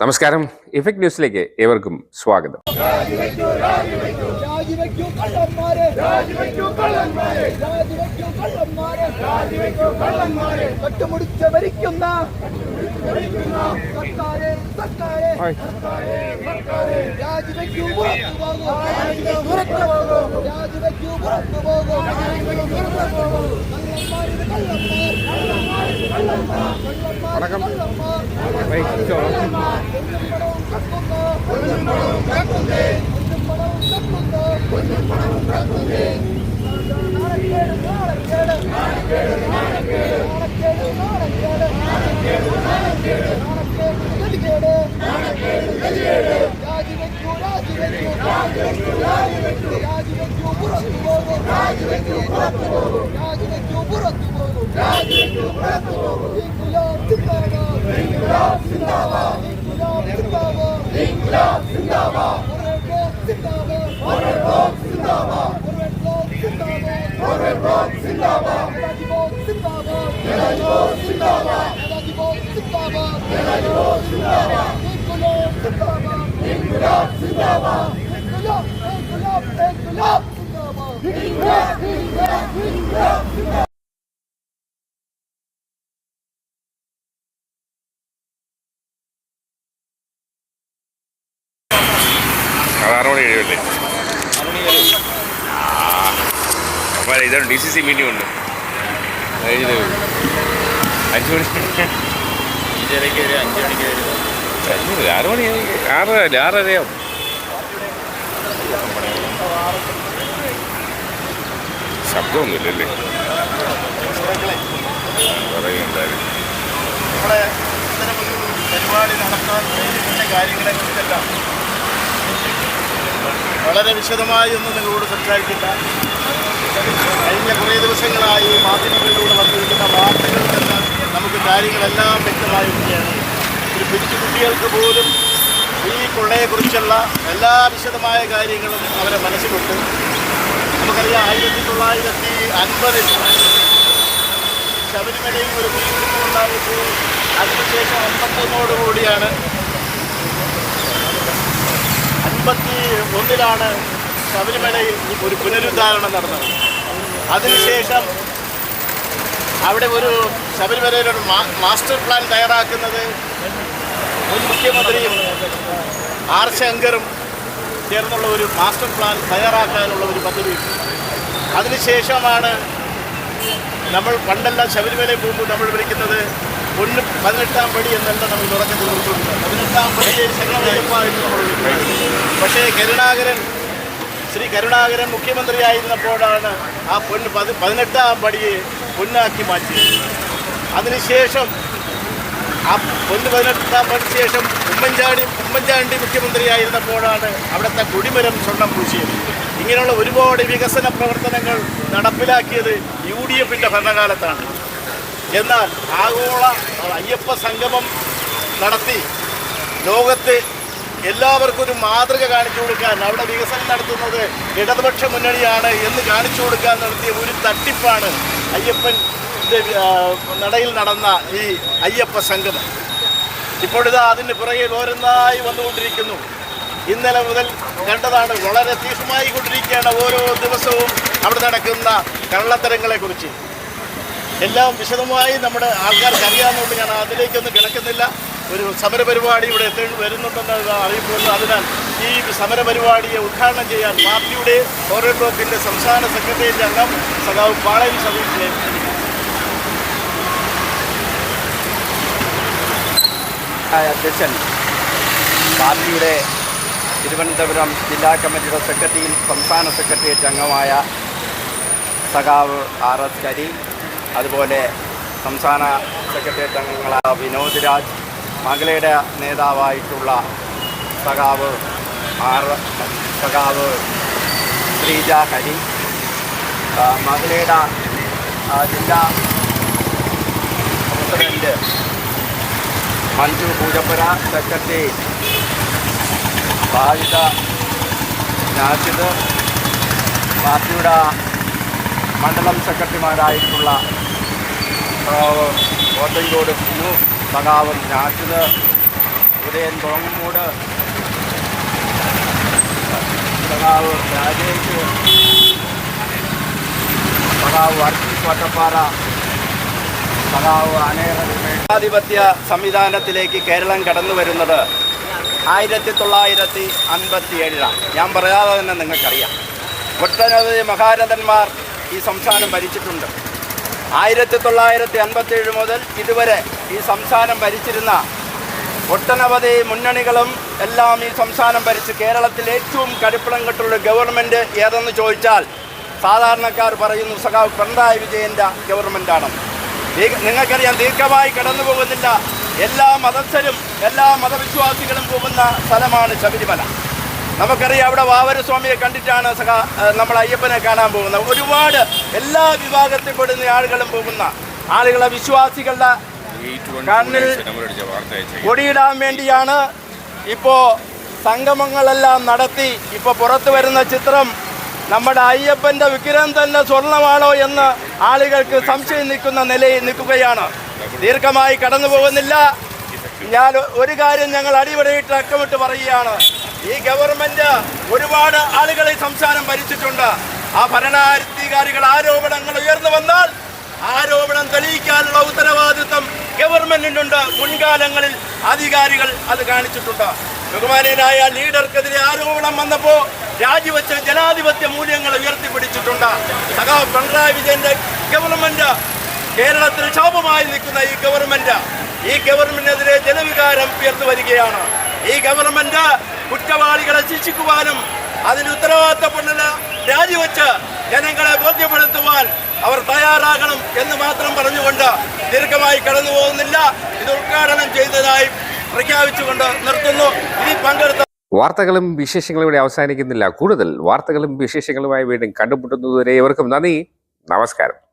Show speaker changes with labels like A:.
A: നമസ്കാരം. ഇഫക്ട് ന്യൂസിലേക്ക് ഏവർക്കും സ്വാഗതം.
B: കട്ടുമുടിച്ച് കള്ളന്മാരെ வணக்கம் கொஞ்சம் பணம் പുറത്തു പോകും രാജിവെക്കൂ പുറത്തു പോകും ഇൻകുലാബ് സിന്ദാബാദ് ഇൻകുലാബ് സിന്ദാബാദ് ഇൻകുലാബ് സിന്ദാബാദ് സിന്ദാബാദ് ഫോർവേഡ് ബ്ലോക്ക് സിന്ദാബാദ് ഫോർവേഡ് ബ്ലോക്ക് സിന്ദാബാദ് ഫോർവേഡ് ബ്ലോക്ക് സിന്ദാബാദ് രാജിബോഗ് സിന്ദാബാദ് രാജിബോഗ് സിന്ദാബാദ് രാജിബോഗ് സിന്ദാബാദ് രാജിബോഗ് സിന്ദാബാദ് ഇൻകുലാബ് സിന്ദാബാദ് ഇൻകുലാബ് സിന്ദാബാദ് ഇൻകുലാബ് ഇൻകുലാബ് ഇൻകുലാബ് സിന്ദാബാദ് ഇൻകുലാബ് ഇൻകുലാബ് ഇൻകുലാബ് സിന്ദാബാദ്
A: ഇതാണ് ഡി സി സി മീറ്റിംഗ് ഉണ്ട്. അഞ്ച് മണി
C: അഞ്ചരയ്ക്ക് വരും അഞ്ച് മണിക്ക് വരും.
A: അഞ്ച് മണി ആറ് മണി ആറ് ആറരയാവും ശബ്ദമൊന്നുമില്ലല്ലേ? പറയുന്നുണ്ടായിരുന്നു
C: നമ്മുടെ ഇത്തരമൊരു പരിപാടി നടത്താൻ പ്രേരിപ്പിച്ച കാര്യങ്ങളെക്കുറിച്ചെല്ലാം വളരെ വിശദമായി ഒന്നും നിങ്ങളോട് സംസാരിക്കില്ല. കഴിഞ്ഞ കുറേ ദിവസങ്ങളായി മാധ്യമങ്ങളിലൂടെ വന്നിരിക്കുന്ന വാർത്തകളിൽ നിന്ന് നമുക്ക് കാര്യങ്ങളെല്ലാം വ്യക്തമായിരിക്കുകയാണ് ഒരു പിരിച്ചു കുട്ടികൾക്ക് പോലും ഈ കൊള്ളയെക്കുറിച്ചുള്ള എല്ലാ വിശദമായ കാര്യങ്ങളും അവരെ മനസ്സിലുണ്ട്. നമുക്കറിയാം ആയിരത്തി തൊള്ളായിരത്തി അൻപതിൽ ശബരിമലയിൽ ഒരു ഉണ്ടായപ്പോൾ അതിനുശേഷം അമ്പത്തൊന്നോടുകൂടിയാണ് അൻപത്തി ഒന്നിലാണ് ശബരിമലയിൽ ഒരു പുനരുദ്ധാരണം നടന്നത്. അതിനുശേഷം അവിടെ ഒരു ശബരിമലയിൽ ഒരു മാസ്റ്റർ പ്ലാൻ തയ്യാറാക്കുന്നത് മുൻ മുഖ്യമന്ത്രിയും ആർ ശങ്കറും ചേർന്നുള്ള ഒരു മാസ്റ്റർ പ്ലാൻ തയ്യാറാക്കാനുള്ള ഒരു പദ്ധതി. അതിനുശേഷമാണ് നമ്മൾ പണ്ടെല്ലാം ശബരിമലയിൽ പോകുമ്പോൾ നമ്മൾ വിളിക്കുന്നത് ഒന്ന് പതിനെട്ടാം പടി എന്നല്ല നമ്മൾ തുടക്കത്തിൽ തീർത്തുണ്ട് പതിനെട്ടാം പടിയെ ശരണമയ്യപ്പ എന്ന് നമ്മൾ വിളിക്കുന്നത് പക്ഷേ കരുണാകരൻ ശ്രീ കരുണാകരൻ മുഖ്യമന്ത്രിയായിരുന്നപ്പോഴാണ് ആ പൊന്ന് പതി പതിനെട്ടാം പടിയെ പൊന്നാക്കി മാറ്റിയത്. അതിനുശേഷം ആ പൊന്ന് പതിനെട്ടാം പടിക്ക് ശേഷം ഉമ്മൻചാണ്ടി ഉമ്മൻചാണ്ടി മുഖ്യമന്ത്രിയായിരുന്നപ്പോഴാണ് അവിടുത്തെ കുടിമരം സ്വർണം പൂശിയത്. ഇങ്ങനെയുള്ള ഒരുപാട് വികസന പ്രവർത്തനങ്ങൾ നടപ്പിലാക്കിയത് യു ഡി എഫിന്റെ ഭരണകാലത്താണ്. എന്നാൽ ആഗോള അയ്യപ്പ സംഗമം നടത്തി ലോകത്ത് എല്ലാവർക്കും ഒരു മാതൃക കാണിച്ചു കൊടുക്കാൻ അവിടെ വികസനം നടത്തുന്നത് ഇടതുപക്ഷ മുന്നണിയാണ് എന്ന് കാണിച്ചു കൊടുക്കാൻ നടത്തിയ ഒരു തട്ടിപ്പാണ് അയ്യപ്പൻ നടയിൽ നടന്ന ഈ അയ്യപ്പ സംഗമം. ഇപ്പോഴിതാ അതിന് പുറകെ ഓരോന്നായി വന്നുകൊണ്ടിരിക്കുന്നു. ഇന്നലെ മുതൽ കണ്ടതാണ് വളരെ തീക്ഷമായി കൊണ്ടിരിക്കുകയാണ് ഓരോ ദിവസവും അവിടെ നടക്കുന്ന കള്ളത്തരങ്ങളെക്കുറിച്ച് എല്ലാം വിശദമായി നമ്മുടെ ആൾക്കാർക്ക് അറിയാമെന്നുകൊണ്ട് ഞാൻ അതിലേക്കൊന്നും കിടക്കുന്നില്ല. ഒരു സമരപരിപാടി ഇവിടെ വരുന്നുണ്ടെന്ന് അറിയിക്കുന്നു അതിനാൽ ഈ സമരപരിപാടിയെ ഉദ്ഘാടനം ചെയ്യാൻ പാർട്ടിയുടെ ഓരോ ബ്ലോക്കിന്റെ സംസ്ഥാന സെക്രട്ടേറിയറ്റ് അംഗം സഖാവ് പാളയം സതീഷിനെ
D: അധ്യക്ഷൻ. പാർട്ടിയുടെ തിരുവനന്തപുരം ജില്ലാ കമ്മിറ്റിയുടെ സെക്രട്ടറിയും സംസ്ഥാന സെക്രട്ടേറിയറ്റ് അംഗമായ സഖാവ് ആർ എസ് കരി അതുപോലെ സംസ്ഥാന സെക്രട്ടേറിയറ്റ് അംഗങ്ങളായ വിനോദ് രാജ് മകളയുടെ നേതാവായിട്ടുള്ള സഖാവ് ആർ സഖാവ് ശ്രീജ ഹരി. മകളയുടെ ജില്ലാ പ്രസിഡന്റ് മഞ്ജു പൂജപ്പുര സെക്രട്ടറി ഭാവിത നാസിദ് പാർട്ടിയുടെ മണ്ഡലം സെക്രട്ടറിമാരായിട്ടുള്ള കുഞ്ഞു സഖാവ് നാസിദ് ഉദയൻ തുറങ്ങുമ്പോട് സഖാവ് രാജേഷ്. സഖാവ് അർജുൻ വട്ടപ്പാറ. സഖാവ് അനേകാധിപത്യ സംവിധാനത്തിലേക്ക് കേരളം കടന്നു വരുന്നത് ആയിരത്തി തൊള്ളായിരത്തി അൻപത്തി ഏഴിലാണ് ഞാൻ പറയാതെ തന്നെ നിങ്ങൾക്കറിയാം. ഒട്ടനവധി മഹാരഥന്മാർ ഈ സംസ്ഥാനം ഭരിച്ചിട്ടുണ്ട്. ആയിരത്തി തൊള്ളായിരത്തി അൻപത്തി ഏഴ് മുതൽ ഇതുവരെ ഈ സംസ്ഥാനം ഭരിച്ചിരുന്ന ഒട്ടനവധി മുന്നണികളും എല്ലാം ഈ സംസ്ഥാനം ഭരിച്ച് കേരളത്തിൽ ഏറ്റവും കടുപ്പിളം കെട്ടുള്ള ഗവൺമെന്റ് ഏതെന്ന് ചോദിച്ചാൽ സാധാരണക്കാർ പറയുന്നു സഖാവ് പിണറായി വിജയന്റെ ഗവൺമെന്റാണ് നിങ്ങൾക്കറിയാം ദീർഘമായി കടന്നു പോകുന്നില്ല. എല്ലാ മതസ്ഥരും എല്ലാ മതവിശ്വാസികളും പോകുന്ന സ്ഥലമാണ് ശബരിമല. നമുക്കറിയാം അവിടെ വാവരസ്വാമിയെ കണ്ടിട്ടാണ് സഹ നമ്മൾ അയ്യപ്പനെ കാണാൻ പോകുന്നത്. ഒരുപാട് എല്ലാ വിഭാഗത്തിൽപ്പെടുന്ന ആളുകളും പോകുന്ന ആളുകളെ വിശ്വാസികളുടെ കണ്ണിൽ കൊടിയിടാൻ വേണ്ടിയാണ് ഇപ്പോൾ സംഗമങ്ങളെല്ലാം നടത്തി ഇപ്പോൾ പുറത്തു വരുന്ന ചിത്രം നമ്മുടെ അയ്യപ്പന്റെ വിഗ്രഹം തന്നെ സ്വർണമാണോ എന്ന് ആളുകൾക്ക് സംശയം നിൽക്കുന്ന നിലയിൽ നിൽക്കുകയാണ്. ദീർഘമായി കടന്നു പോകുന്നില്ല ഞാൻ ഒരു കാര്യം ഞങ്ങൾ അടിപൊളിയിട്ട് അക്കമിട്ട് പറയുകയാണ്. ഈ ഗവൺമെന്റ് ഒരുപാട് ആളുകളെ സംസ്ഥാനം ഭരിച്ചിട്ടുണ്ട്. ആ ഭരണാധികാരികൾ ആരോപണങ്ങൾ ഉയർന്നു വന്നാൽ ആരോപണം തെളിയിക്കാനുള്ള ഉത്തരവാദിത്വം ഗവൺമെന്റിനുണ്ട്. മുൻകാലങ്ങളിൽ അധികാരികൾ അത് കാണിച്ചിട്ടുണ്ട്. ബഹുമാനീയനായ ലീഡർക്കെതിരെ ആരോപണം വന്നപ്പോൾ രാജിവെച്ച ജനാധിപത്യ മൂല്യങ്ങൾ ഉയർത്തിപ്പിടിച്ചിട്ടുണ്ട്. സഖാവ് പിണറായി വിജയന്റെ ഗവൺമെന്റ് കേരളത്തിൽ ശാപമായി നിൽക്കുന്ന ഈ ഗവൺമെന്റ് ഈ ഗവൺമെന്റിനെതിരെ ജനവികാരം ഉയർന്നു വരികയാണ്. ഈ ഗവൺമെന്റ് കുറ്റവാളികളെ ശിക്ഷിക്കുവാനും അതിന് ഉത്തരവാദിത്തപ്പെടുന്ന രാജിവെച്ച് ജനങ്ങളെ ബോധ്യപ്പെടുത്തുവാൻ അവർ തയ്യാറാകണം എന്ന് മാത്രം പറഞ്ഞുകൊണ്ട് ദീർഘമായി കടന്നു പോകുന്നില്ല. ഇത് ഉദ്ഘാടനം ചെയ്തതായി പ്രഖ്യാപിച്ചുകൊണ്ട് നിർത്തുന്നു. ഇതിൽ പങ്കെടുത്ത
A: വാർത്തകളും വിശേഷങ്ങളും ഇവിടെ അവസാനിക്കുന്നില്ല. കൂടുതൽ വാർത്തകളും വിശേഷങ്ങളുമായി വീണ്ടും കണ്ടുമുട്ടുന്നതുവരെ ഇവർക്കും നന്ദി. നമസ്കാരം.